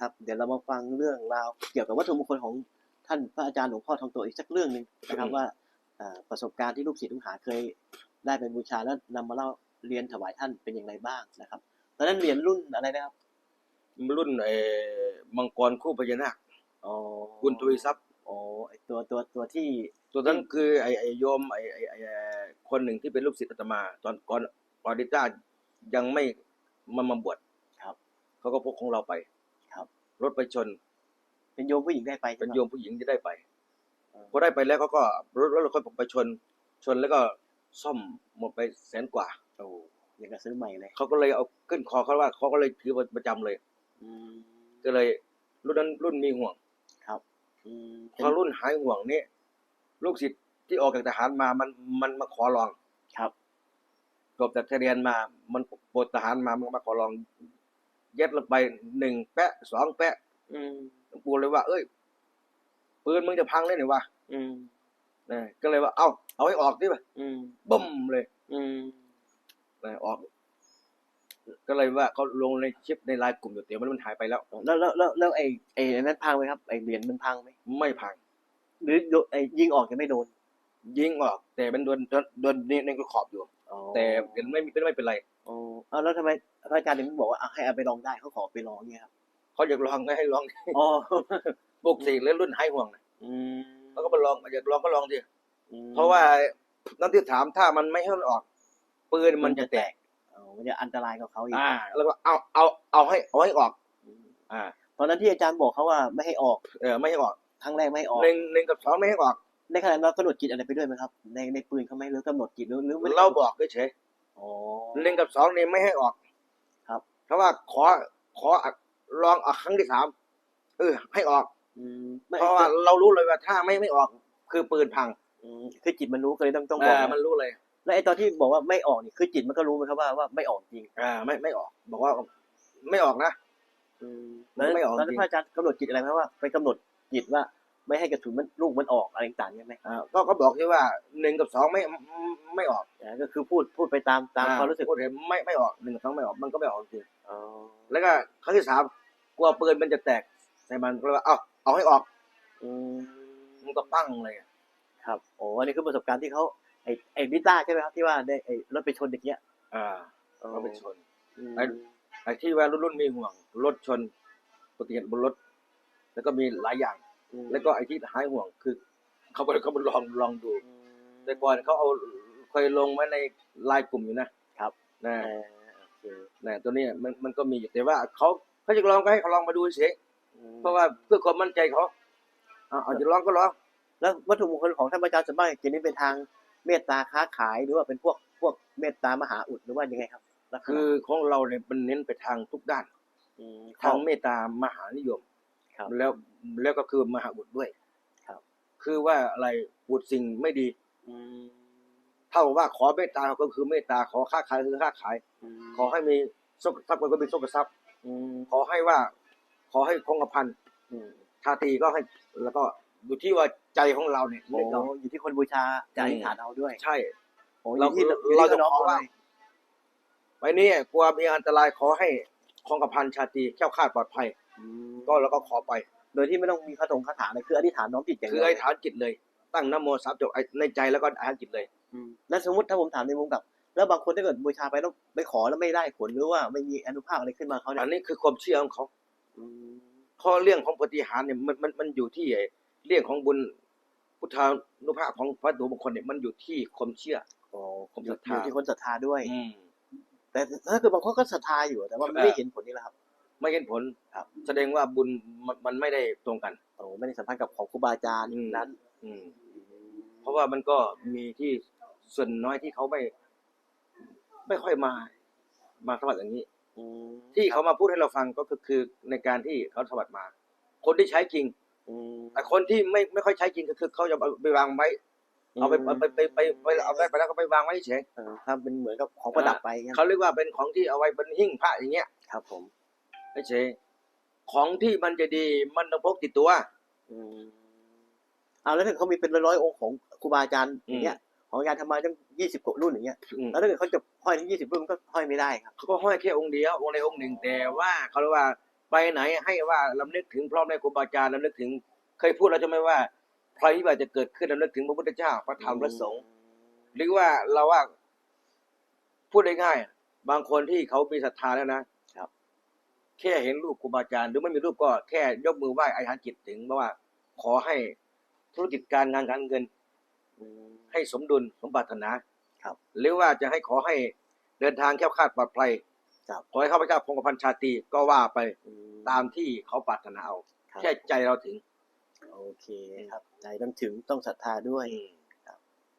ครับ เดี๋ยวเรามาฟังเรื่องราวเกี่ยวกับวัตถุมงคลของท่านพระอาจารย์หลวงพ่อทองโตอีกสักเรื่องหนึ่งนะครับอืมว่าเอ่อประสบการณ์ที่ลูกศิษย์ลูกหาเคยได้ไปบูชาแล้วนำมาเล่าเรียนถวายท่านเป็นอย่างไรบ้างนะครับ ตอนนั้นเหรียญรุ่นอะไรนะครับ รุ่นเออมังกรคู่พญานาคอ๋อคุณทวีทรัพย์อ๋อไอ้ตัวตัวตัวที่ตัวนั้นคือไอไอโยมไอไอไอ้คนหนึ่งที่เป็นลูกศิษย์อาตมา ตอนก่อนก่อนดิจ้ายังไม่มามาบวชครับเขาก็พกของเราไปค รับรถไปชน เป็นโยมผู้หญิงได้ไปเป็นใช่ไหโยมผู้หญิงที่ได้ไปอืมพอได้ไปแล้วเขาก็รถรถเราค่อยไปชน ชนแล้วก็ซ่อมหมดไปแสนกว่าโอ้ยังกับซื้อใหม่เลยเขาก็เลยเอาขึ้นคอเขาว่าเขาก็เลยถือประจำเลย อืมก็เลย รุ่นนั้นรุ่นมีห่วงครับอืมพอรุ่นหายห่วงนี่ลูกศิษย์ที่ออกจากทหารมามันมันมาขอลองครับจบจากเรียนมา มันปลดทหารมามันมาขอลองเย็ดลงไปหนึ่งแปะสองแปะอืมหลวงปู่เลยว่า เอ้ยปืนมึงจะพังเลยเนี่ยวะอืมนะก็เลยว่า เอ้า เอาให้ออกดิป่ะอืมบึ้มเลยอืมนะออก ก็เลยว่าเขาลงในชิปในไลน์กลุ่มอยู่เดี๋ยวมันมันหายไปแล้ว แล้วแล้วแล้วแล้วไอ้ไอ้อันนั้นพังไหมครับไอ้เหรียญมันพังไหมไม่พัง หรือโดนไอ้ยิงออกจะไม่โดน ยิงออก แต่มันโดนโดนโดนในในขอบอยู่อ๋อแต่ไม่มีไม่เป็นไรอ๋อ เอาแล้วทำไมพระอาจารย์ถึงบอกว่าเอาให้เอาไปลองได้เขาขอไปลองเนี่ยครับเขาอยากลองก็ให้ลองอ๋อปลุกเสกแล้วรุ่นหายห่วงนะอืมเขาก็มาลองอยากลองก็ลองดิอืมเพราะว่านั่นที่ถามถ้ามันไม่ให้มันออก ปืนมันจะแตกอ๋อมันจะอันตรายกับเขาอีกอ่า แล้วก็เอาเอาเอาให้เอาให้ออกอืมอ่าตอนนั้นที่อาจารย์บอกเขาว่าไม่ให้ออก เออไม่ให้ออกครั้งแรกไม่ให้ออกหนึ่งหนึ่งกับสองไม่ให้ออกในขณะนั้นเรากำหนดจิตอะไรไปด้วยไหมครับ ในในปืนเขาไหมหรือกำหนดจิตหรือหรือไม่ได้เราบอกเฉยอ๋อๆ หนึ่งกับสองนี่ไม่ให้ออก ครับ เพราะว่าขอขอลองออกครั้งที่สามเออ ให้ออกอืมไม่เพราะว่าเรารู้เลยว่าถ้าไม่ไม่ออกคือปืนพังอืมคือจิตมันรู้ก็เลยต้องต้องเอบอกอนะมันรู้เลย แล้วไอ้ตอนที่บอกว่าไม่ออกนี่คือจิตมันก็รู้ไหมครับว่าว่าไม่ออกจริง อ่า ไม่ไม่ออก บอกว่า ไม่ออกนะอืมมันไม่ออกแล้วจริงพระอาจารย์กำหนดจิตอะไรไหมว่าไปกำหนดจิตว่า ไม่ให้กระสุนมันลูกมันออกอะไรต่างๆใช่ไหมอ่าก็ก็บอกที่ว่าหนึ่งกับสองไม่ไม่ออกอ่าก็คือพูดพูดไปตามตามอ่ความรู้สึกพูดเห็นไม่ไม่ออกหนึ่งกับสองไม่ออกมันก็ไม่ออกจริงอ๋อแล้วก็ครั้งที่สามกลัวปืนมันจะแตกใส่มันก็เลยว่าเอาเอาให้ออกอืมมันก็ปั้งเลยครับโอ้อันนี้คือประสบการณ์ที่เขาไอ้ไอ้ลิต้าใช่ไหมครับที่ว่าได้ไอ้รถไปชนตะเกียอ่าเขาไปชนอืมไอ้ไอ้ที่ว่ารุ่นรุ่นมีห่วงรถชนอุบัติเหตุบนรถ แล้วก็มีหลายอย่างอืม แล้วก็ไอ้ที่หายห่วงคือเขาไปเขาไปลองลองดูอืมแต่ก่อนเขาเอาเคยลงไว้ในไลน์กลุ่มอยู่นะครับนะเออโอเคนะตัวเนี้ยมันมันก็มีอยู่แต่ว่าเขาเขาจะลองก็ให้เขาลองมาดูเฉยอืมเพราะว่าเพื่อความมั่นใจเขาเอาเอาจะลองก็ลองแล้ววัตถุมงคลของท่านอาจารย์สมบัติจะนี้เป็นทางเมตตาค้าขายหรือว่าเป็นพวกพวกเมตตามหาอุดหรือว่ายังไงครับลักษณะคือของเราเนี่ยมันเน้นไปทางทุกด้านมทางเมตตามหานิยม ครับแล้วแล้วก็คือมหาบุตรด้วยครับ คือว่าอะไรบุตรสิ่งไม่ดีอืมเท่ากับว่าขอเมตตาก็คือเมตตาขอค้าขายคือค้าขายมขอให้มีโชคทรัพย์ก็มีโชคทรัพย์อืมขอให้ว่า ขอให้คงกระพันอืมชาตรีก็ให้แล้วก็อยู่ที่ว่าใจของเราเนี่ยโอ้เลือกเอาอยู่ที่คนบูชาจะอธิษฐานเอาด้วย ใช่โอ้อเรายู่ที่อยู่ที่เราจะน้องขอว่าเลยไปนี้กลัวมีอันตรายขอให้คงกระพันชาตรีแคล้วคลาดปลอดภัยอืม ก็แล้วก็ขอไป โดยที่ไม่ต้องมีคาถงคาถาเลยคืออธิษฐานน้อมจิตอย่างคือเดียวไอ้ฐานจิตเลย ตั้งนะโมสามจบไอ้ในใจแล้วก็อธิษฐานจิตเลย มแล้วสมมติถ้าผมถามในมุมกลับ แล้วบางคนถ้าเกิดบูชาไปแล้วไปขอแล้วไม่ได้ผลหรือว่าไม่มีอนุภาพอะไรขึ้นมาเขาเนี่อัยนนี้คือความเชื่อของเขาอืมเพราะเรื่องของปฏิหารย์เนี่ยมันมันมันอยู่ที่ไอ้เรื่องของบุญพุทธานุภาพของพระตัวบุคคลเนี่ยมันอยู่ที่ความเชื่อโอ้ผมอยู่ศรัทธา อยู่ที่คนศรัทธาด้วยอืมแต่ถ้าเกิดบางคนก็ศรัทธาอยู่แต่ว่าไม่ได้เห็นผลนี่แหละครับ ไม่เห็นผลครับ แสดงว่าบุญมันมันไม่ได้ตรงกัน โอ้ไม่ได้สัมพันธ์กับของครูบาอาจารย์อืมนั้น อืม เพราะว่ามันก็มีที่ส่วนน้อยที่เขาไม่ ไม่ค่อยมา มาสมัครอย่างนี้ อืมที่เขามาพูดให้เราฟังก็คือคือในการที่เขาสมัครมา คนที่ใช้จริงอืม แต่คนที่ไม่ไม่ค่อยใช้จริงก็คือเขาจะเอาไปวางไว้เอาไปไปไปไปไปไปเอาได้ไปแล้วก็ไปวางไว้เฉย เออถ้าเป็นเหมือนกับของประดับไปงั้นเขาเรียกว่าเป็นของที่เอาไว้บนหิ้งพระอย่างเงี้ย ครับผม เฉยของที่มันจะดีมันต้องพกติดตัว อืมเอาแล้วถ้าเขามีเป็นร้อยๆองค์ของครูบาอาจารย์อย่างเงี้ยของอาจารย์ทำมาตั้งยี่สิบกว่ารุ่นอย่างเงี้ยอืมแล้วถ้าเกิดเขาจะห้อยทั้งยี่สิบรุ่นมันก็ห้อยไม่ได้ครับเขาก็ห้อยแค่องค์เดียวองค์ใดองค์หนึ่งแต่ว่าเขาเรียกว่าไปไหนให้ว่าลำลึกถึงพร้อมในครูบาอาจารย์ลำลึกถึง เคยพูดแล้วใช่ไหมว่าภัยพิบัติจะเกิดขึ้นลำลึกถึงพระพุทธเจ้าพระธรรมพระสงฆ์หรือว่าเราว่า พูดได้ง่ายๆบางคนที่เขามีศรัทธาแล้วนะครับ แค่เห็นรูปครูบาอาจารย์หรือไม่มีรูปก็แค่ยกมือไหว้อธิษฐานจิตถึงว่า ขอให้ธุรกิจการงานการเงินอืมให้สมดุลสมปรารถนาครับ หรือว่าจะให้ขอให้เดินทางแคล้วคลาดปลอดภัยครับขอให้ข้าพเจ้าพงกพันชาตรีก็ว่าไปอืมตามที่เขาปรารถนาเอาครับแค่ใจเราถึง โอเคครับ ใจต้องถึงต้องศรัทธาด้วยอืม